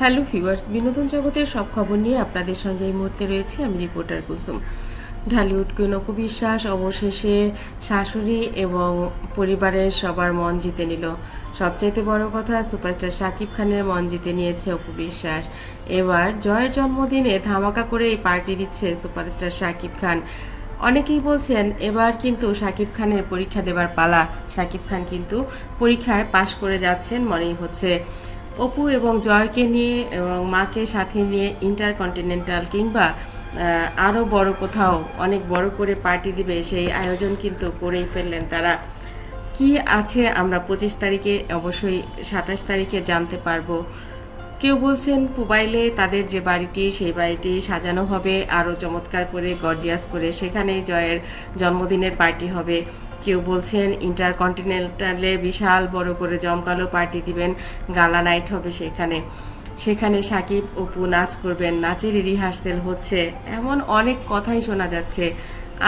Hello viewers, বিনোদন জগতের সব খবর নিয়ে আপনাদের সঙ্গে এই মুহূর্তে রয়েছে আমি রিপোর্টার কুসুম। ঢালিউড কুইন অপু বিশ্বাস অবশেষে শাশুড়ি এবং পরিবারের সবার মন জিতে নিল। সবচাইতে বড় কথা, সুপারস্টার শাকিব খানের মন জিতে নিয়েছে অপু বিশ্বাস। এবার জয়ের জন্মদিনে ধামাকা করে এই পার্টি দিচ্ছে সুপারস্টার শাকিব খান। অনেকেই বলছেন, এবার কিন্তু শাকিব খানের পরীক্ষা দেবার পালা। শাকিব খান কিন্তু পরীক্ষায় পাশ করে যাচ্ছেন মনেই হচ্ছে। অপু এবং জয়কে নিয়ে এবং মাকে সাথে নিয়ে ইন্টারকন্টিনেন্টাল কিংবা আরও আরও বড় কোথাও অনেক বড় করে পার্টি দিবে সেই আয়োজন কিন্তু করেই ফেললেন তারা। কি আছে আমরা পঁচিশ তারিখে? অবশ্যই সাতাশ তারিখে জানতে পারব। কেউ বলছেন পুবাইলে তাদের যে বাড়িটি, সেই বাড়িটি সাজানো হবে আরও চমৎকার করে গর্জিয়াস করে সেখানে জয়ের জন্মদিনের পার্টি হবে। কেউ বলছেন ইন্টারকন্টিনেন্টালে বিশাল বড় করে জমকালো পার্টি দিবেন গালা নাইট হবে সেখানে। সেখানে সাকিব, অপু নাচ করবেন, নাচের রিহার্সেল হচ্ছে। এমন অনেক কথাই শোনা যাচ্ছে।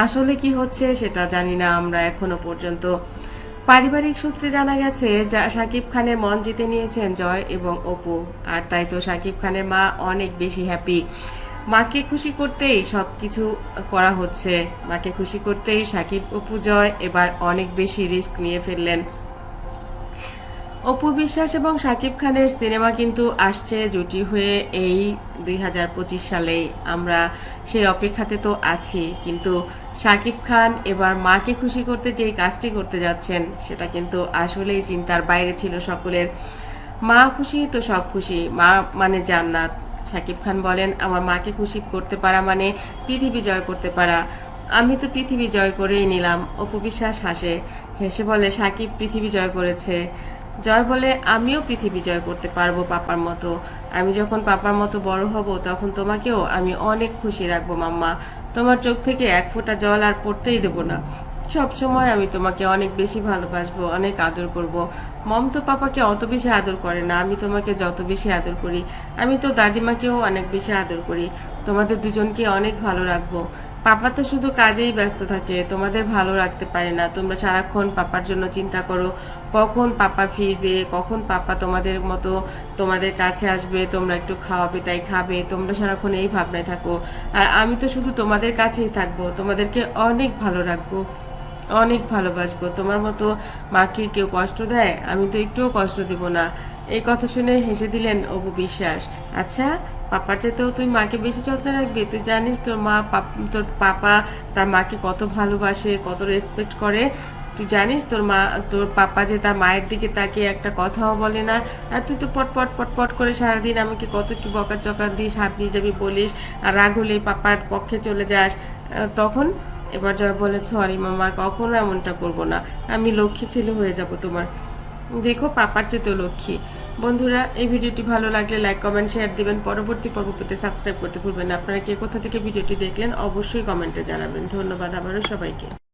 আসলে কি হচ্ছে সেটা জানি না আমরা এখনও পর্যন্ত। পারিবারিক সূত্রে জানা গেছে, যা শাকিব খানের মন জিতে নিয়েছেন জয় এবং অপু। আর তাই তো শাকিব খানের মা অনেক বেশি হ্যাপি মাকে খুশি করতেই সব কিছু করা হচ্ছে। মাকে খুশি করতেই সাকিব অপু জয় এবার অনেক বেশি রিস্ক নিয়ে ফেললেন। অপু বিশ্বাস এবং শাকিব খানের সিনেমা কিন্তু আসছে জুটি হয়ে এই দুই সালেই। আমরা সেই অপেক্ষাতে তো আছি, কিন্তু শাকিব খান এবার মাকে খুশি করতে যে কাজটি করতে যাচ্ছেন, সেটা কিন্তু আসলেই চিন্তার বাইরে ছিল সকলের। মা খুশি তো সব খুশি, মা মানে জান্নাত। শাকিব খান বলেন, আমার মাকে খুশি করতে পারা মানে পৃথিবী জয় করতে পারা। আমি তো পৃথিবী জয় করেই নিলাম। অপু বিশ্বাস হাসে। হেসে বলে, সাকিব পৃথিবী জয় করেছে। জয় বলে আমিও পৃথিবী জয় করতে পারব পাপার মতো। আমি যখন পাপার মতো বড় হব, তখন তোমাকেও আমি অনেক খুশি রাখব মাম্মা। তোমার চোখ থেকে এক ফোঁটা জল আর পড়তেই দেবো না। সব সময় আমি তোমাকে অনেক বেশি ভালোবাসবো, অনেক আদর করব। মম তো পাপাকে অত বেশি আদর করে না, আমি তোমাকে যত বেশি আদর করি, আমি তো দাদিমাকেও অনেক বেশি আদর করি। তোমাদের দুজনকে অনেক ভালো রাখব। পাপা তো শুধু কাজেই ব্যস্ত থাকে, তোমাদের ভালো রাখতে পারে না। তোমরা সারাক্ষণ পাপার জন্য চিন্তা করো, কখন পাপা ফিরবে, কখন পাপা তোমাদের মতো তোমাদের কাছে আসবে, তোমরা একটু খাওয়াবে, তাই খাবে, তোমরা সারাক্ষণ এই ভাবনায় থাকো। আর আমি তো শুধু তোমাদের কাছেই থাকব, তোমাদেরকে অনেক ভালো রাখব। অনেক ভালোবাসবো। তোমার মতো মাকে কেউ কষ্ট দেয়, আমি তো একটুও কষ্ট দেব না। এই কথা শুনে হেসে দিলেন অপু বিশ্বাস। আচ্ছা পাপার চেয়েতেও তুই মাকে বেশি যত্ন রাখবি? তুই জানিস তোর মা তোর পাপা তার মাকে কত ভালোবাসে, কত রেসপেক্ট করে। তুই জানিস তোর মা, তোর পাপা যে তার মায়ের দিকে তাকে একটা কথাও বলে না। আর তুই তো পট পট পট পট করে সারাদিন আমাকে কত কি বকা চকা দিস হাবি যাবি বলিস, আর রাগ হলে পাপার পক্ষে চলে যাস। তখন এবার জয় বলে সরি মামার কখনো এমনটা করব না। আমি লক্ষ্মী ছেলে হয়ে যাব তোমার। দেখো, পাপার চেয়ে লক্ষ্মী। বন্ধুরা, এই ভিডিওটি ভালো লাগলে লাইক কমেন্ট শেয়ার দিবেন। পরবর্তী পর্ব পেতে সাবস্ক্রাইব করতে ভুলবেন আপনারা কে কোথা থেকে ভিডিওটি দেখলেন, অবশ্যই কমেন্টে জানাবেন। ধন্যবাদ আবারও সবাইকে।